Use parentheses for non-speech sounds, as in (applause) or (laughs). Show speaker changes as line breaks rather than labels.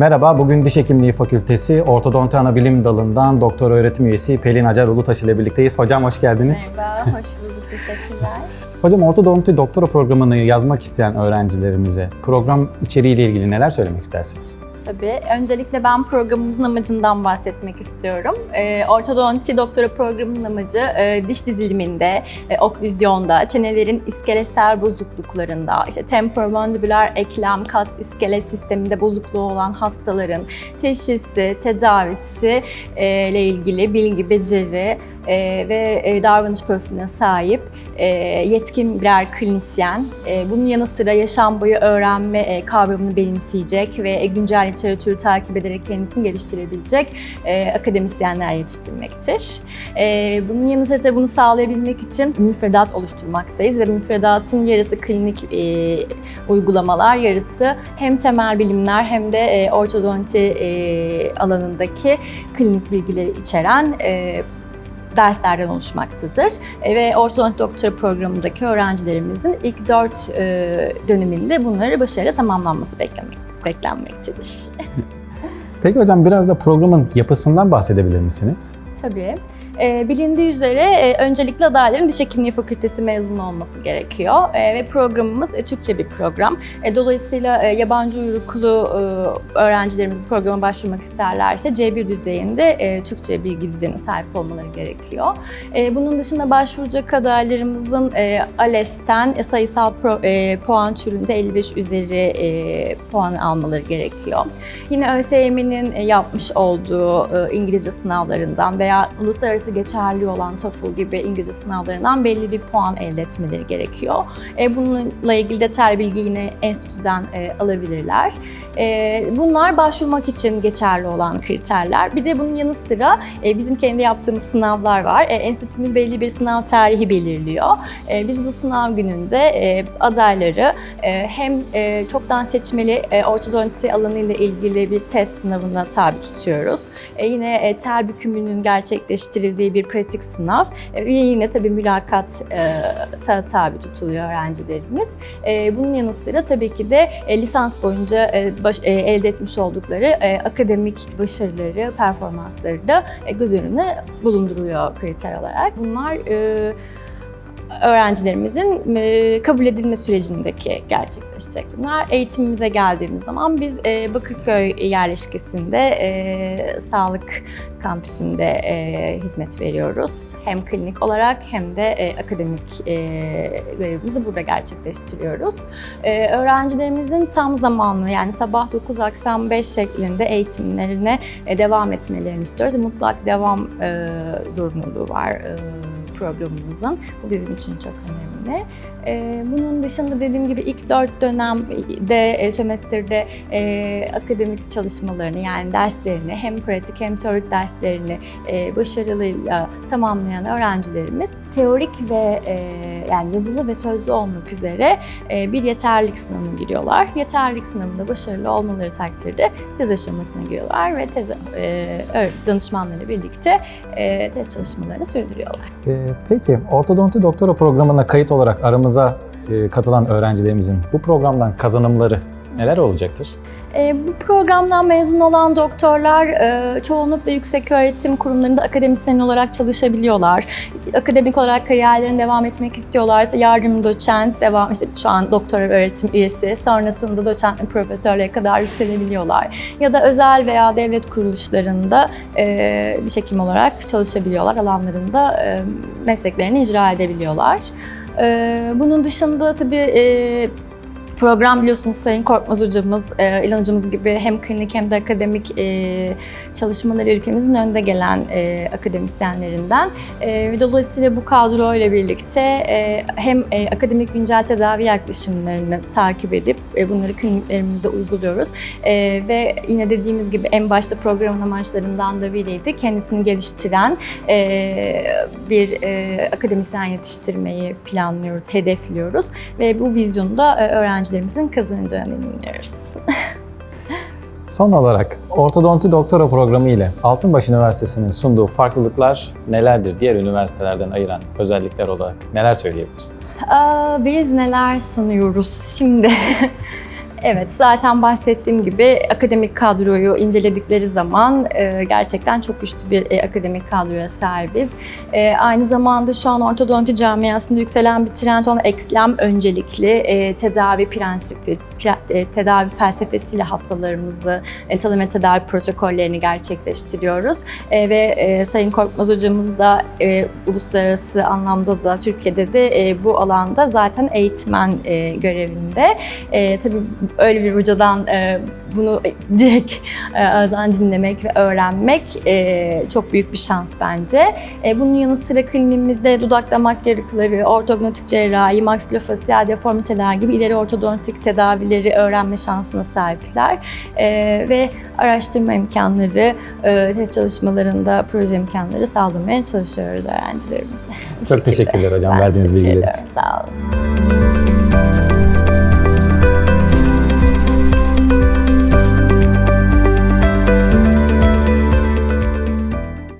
Merhaba, bugün Diş Hekimliği Fakültesi Ortodonti Anabilim Dalı'ndan doktor öğretim üyesi Pelin Acar Ulutaş ile birlikteyiz. Hocam hoş geldiniz.
Merhaba, hoş bulduk. Teşekkürler. (laughs)
Hocam ortodonti doktora programını yazmak isteyen öğrencilerimize program içeriğiyle ilgili neler söylemek istersiniz?
Tabii. Öncelikle ben programımızın amacından bahsetmek istiyorum. Ee, ortodonti doktora programının amacı e, diş diziliminde, e, oklüzyonda, çenelerin iskeletsel bozukluklarında, işte temporomandibüler eklem, kas iskelet sisteminde bozukluğu olan hastaların teşhisi, tedavisi e, ile ilgili bilgi, beceri e, ve e, davranış profiline sahip e, yetkin birer klinisyen. E, bunun yanı sıra yaşam boyu öğrenme e, kavramını benimseyecek ve e, güncel literatürü takip ederek kendisini geliştirebilecek e, akademisyenler yetiştirmektir. E, bunun yanı sıra tabii bunu sağlayabilmek için müfredat oluşturmaktayız ve müfredatın yarısı klinik e, uygulamalar, yarısı hem temel bilimler hem de e, ortodonti e, alanındaki klinik bilgileri içeren e, derslerden oluşmaktadır. E, Ve ortodonti doktora programındaki öğrencilerimizin ilk dört e, döneminde bunları başarıyla tamamlanması beklemek, beklenmektedir.
Peki hocam biraz da programın yapısından bahsedebilir misiniz?
Tabii. E, bilindiği üzere e, öncelikle adayların diş hekimliği fakültesi mezunu olması gerekiyor E, ve programımız e, Türkçe bir program. E, dolayısıyla e, yabancı uyruklu e, öğrencilerimiz bu programa başvurmak isterlerse C1 düzeyinde e, Türkçe bilgi düzeyine sahip olmaları gerekiyor. E, bunun dışında başvuracak adaylarımızın e, ALES'ten e, sayısal pro, e, puan türünde 55 üzeri e, puan almaları gerekiyor. Yine ÖSYM'nin e, yapmış olduğu e, İngilizce sınavlarından veya uluslararası geçerli olan TOEFL gibi İngilizce sınavlarından belli bir puan elde etmeleri gerekiyor. E, Bununla ilgili detaylı bilgi yine enstitüden e, alabilirler. E, Bunlar başvurmak için geçerli olan kriterler. Bir de bunun yanı sıra e, bizim kendi yaptığımız sınavlar var. E, Enstitümüz belli bir sınav tarihi belirliyor. E, Biz bu sınav gününde e, adayları e, hem e, çoktan seçmeli e, ortodonti alanıyla ilgili bir test sınavına tabi tutuyoruz. E, Yine e, tel bükümünün gerçekleştirildiği bir pratik sınav e, ve yine tabii mülakat e, ta- tabi tutuluyor öğrencilerimiz. E, Bunun yanı sıra tabii ki de lisans boyunca elde etmiş oldukları akademik başarıları, performansları da göz önüne bulunduruluyor kriter olarak. Bunlar öğrencilerimizin kabul edilme sürecindeki gerçekleşecek bunlar. Eğitimimize geldiğimiz zaman biz Bakırköy yerleşkesinde sağlık kampüsünde hizmet veriyoruz. Hem klinik olarak hem de akademik e, görevimizi burada gerçekleştiriyoruz. Öğrencilerimizin tam zamanlı yani sabah 9 akşam 5 şeklinde eğitimlerine devam etmelerini istiyoruz. Mutlak devam zorunluluğu var programımızın. Bu bizim için çok önemli. Ee, bunun dışında dediğim gibi ilk dört dönemde, e, sömestrde e, akademik çalışmalarını yani derslerini hem pratik hem teorik derslerini e, başarıyla tamamlayan öğrencilerimiz teorik ve yani yazılı ve sözlü olmak üzere bir yeterlilik sınavına giriyorlar. Yeterlilik sınavında başarılı olmaları takdirde tez aşamasına giriyorlar ve tez, danışmanlarla birlikte test çalışmalarını sürdürüyorlar.
Peki ortodonti doktora programına kayıt olarak aramıza e, katılan öğrencilerimizin bu programdan kazanımları neler olacaktır?
E, bu programdan mezun olan doktorlar e, çoğunlukla yüksek öğretim kurumlarında akademisyen olarak çalışabiliyorlar. Akademik olarak kariyerlerine devam etmek istiyorlarsa yardım doçent, devam işte şu an doktora öğretim üyesi, sonrasında doçent ve profesörlüğe kadar yükselebiliyorlar. Ya da özel veya devlet kuruluşlarında e, diş hekimi olarak çalışabiliyorlar. Alanlarında e, mesleklerini icra edebiliyorlar. E, bunun dışında tabii e, Program biliyorsunuz Sayın Korkmaz hocamız, e, İlhan hocamız gibi hem klinik hem de akademik e, çalışmaları ülkemizin önde gelen e, akademisyenlerinden. E, dolayısıyla bu kadro ile birlikte e, hem e, akademik güncel tedavi yaklaşımlarını takip edip e, bunları kliniklerimizde uyguluyoruz. E, ve yine dediğimiz gibi en başta programın amaçlarından da biriydi. Kendisini geliştiren e, bir e, akademisyen yetiştirmeyi planlıyoruz, hedefliyoruz ve bu vizyonu da e, öğrencilerimizin kazanacağını inanıyoruz. (laughs)
Son olarak ortodonti doktora programı ile Altınbaş Üniversitesi'nin sunduğu farklılıklar nelerdir? Diğer üniversitelerden ayıran özellikler olarak neler söyleyebilirsiniz?
Aa, biz neler sunuyoruz şimdi? Evet, zaten bahsettiğim gibi akademik kadroyu inceledikleri zaman e, gerçekten çok güçlü bir e, akademik kadroya sahibiz. E, aynı zamanda şu an ortodonti camiasında yükselen bir trend olan eklem öncelikli e, tedavi prensibi, pre- e, tedavi felsefesiyle hastalarımızı e, tanım ve tedavi protokollerini gerçekleştiriyoruz. E, ve e, Sayın Korkmaz hocamız da e, uluslararası anlamda da Türkiye'de de e, bu alanda zaten eğitmen e, görevinde. E, tabii öyle bir hocadan e, bunu direkt e, ağızdan dinlemek ve öğrenmek e, çok büyük bir şans bence. E, bunun yanı sıra kliniğimizde dudak damak yarıkları, ortognotik cerrahi, maksilofasyal deformiteler gibi ileri ortodontik tedavileri öğrenme şansına sahipler. E, ve araştırma imkanları, e, test çalışmalarında proje imkanları sağlamaya çalışıyoruz öğrencilerimize.
Çok teşekkürler hocam
Ben
verdiğiniz bilgiler için.
Sağ olun.